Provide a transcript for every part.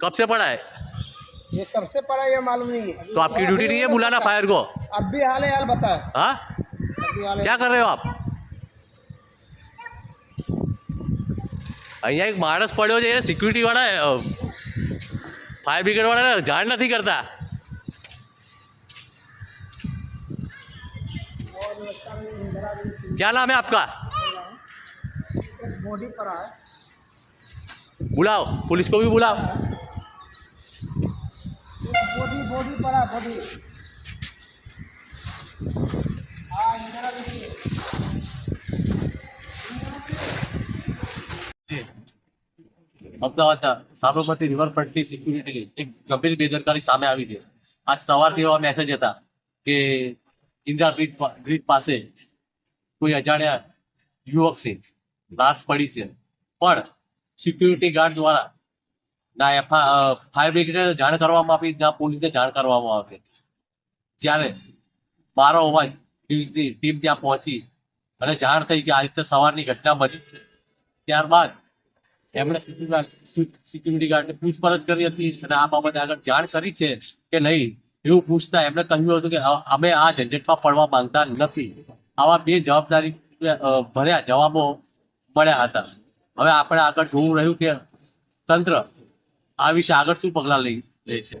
कब से पड़ा है ये कब से पड़ा ये मालूम नहीं है तो आपकी ड्यूटी नहीं है बुलाना फायर को अब भी हाल हाल बता हाँ अभी हाल क्या कर रहे हो आप અહીંયા એક માણસ પડ્યો છે એ સિક્યુરિટી વાળા ફાયર બ્રિગેડ વાળાને જાણ નથી કરતા क्या नाम है आपका बॉडी पड़ा है बुलाओ पुलिस को भी बुलाओ બોડી બોડી પડા બોડી અમદાવાદના સાબરમતી રિવરફ્રન્ટની સિક્યુરિટી એક ગંભીર બેદરકારી સામે આવી છે. આજ સવારથી એવા મેસેજ હતા કે ઇન્દ્રા બ્રિજ બ્રિજ પાસે કોઈ અજાણ્યા યુવક છે લાશ પડી છે. પણ સિક્યુરિટી ગાર્ડ દ્વારા ના એફઆ ફાયર બ્રિગેડને જાણ કરવામાં આવી ના પોલીસને જાણ કરવામાં આવી. જ્યારે મારો અવાજ ટીમ ત્યાં પહોંચી અને જાણ થઈ કે આ રીતે સવારની ઘટના બની છે. ત્યારબાદ એમણે સિક્યુરિટી ગાર્ડને પૂછપરછ કરી હતી અને આ બાબતે આગળ જાણ કરી છે કે નહીં એવું પૂછતા એમણે કહ્યું હતું કે અમે આ ઝંઝટમાં પડવા માંગતા નથી. આવા બે જવાબદારી ભર્યા જવાબો મળ્યા હતા. હવે આપણે આગળ જોવું રહ્યું કે તંત્ર આ વિશે આગળ શું પગલાં લઈ લે છે?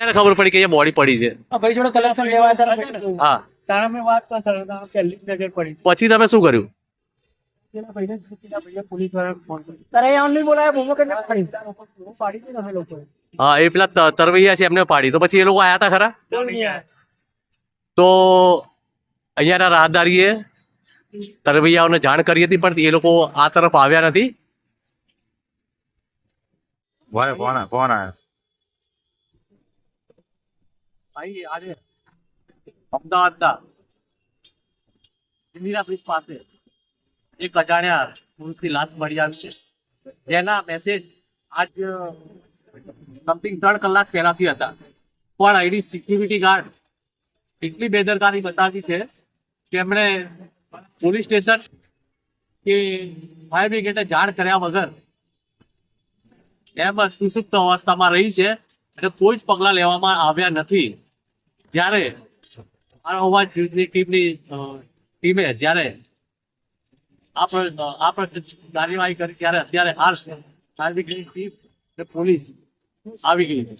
ત્યારે ખબર પડી કે એ બોડી પડી છે. ભાઈ જોડે કલેક્શન લેવા હતા હા. તારા મેં વાત કરતા હતા પહેલી નજર પડી. પછી તમે શું કર્યું? હા એ પેલા તરવૈયા છે એમને પાડી. તો પછી એ લોકો આયા હતા ખરા? તો અહીંયાના રાહદારીએ તરવૈયાઓને જાણ કરી હતી પણ એ લોકો આ તરફ આવ્યા નથી. કોને કોણ કોણ આયા ભાઈ, આજે અમદાવાદના ઇન્દિરા બ્રિજ પાસે એક અજાણ્યા મળી આવી છે. જેના મેસેજ આજ સમથિંગ ત્રણ કલાક પહેલાથી હતા. પણ અહીંની સિક્યુરિટી ગાર્ડ એટલી બેદરકારી બતાવી છે કે એમણે પોલીસ સ્ટેશન કે ફાયર બ્રિગેડને જાણ કર્યા વગર એમ સુસુપ્ત અવસ્થામાં રહી છે અને કોઈ જ પગલાં લેવામાં આવ્યા નથી. જ્યારે અવાજ ન્યૂઝની ટીમની ટીમે જ્યારે આ કાર્યવાહી કરી, ત્યારે અત્યારે હાલ અને પોલીસ આવી ગઈ છે.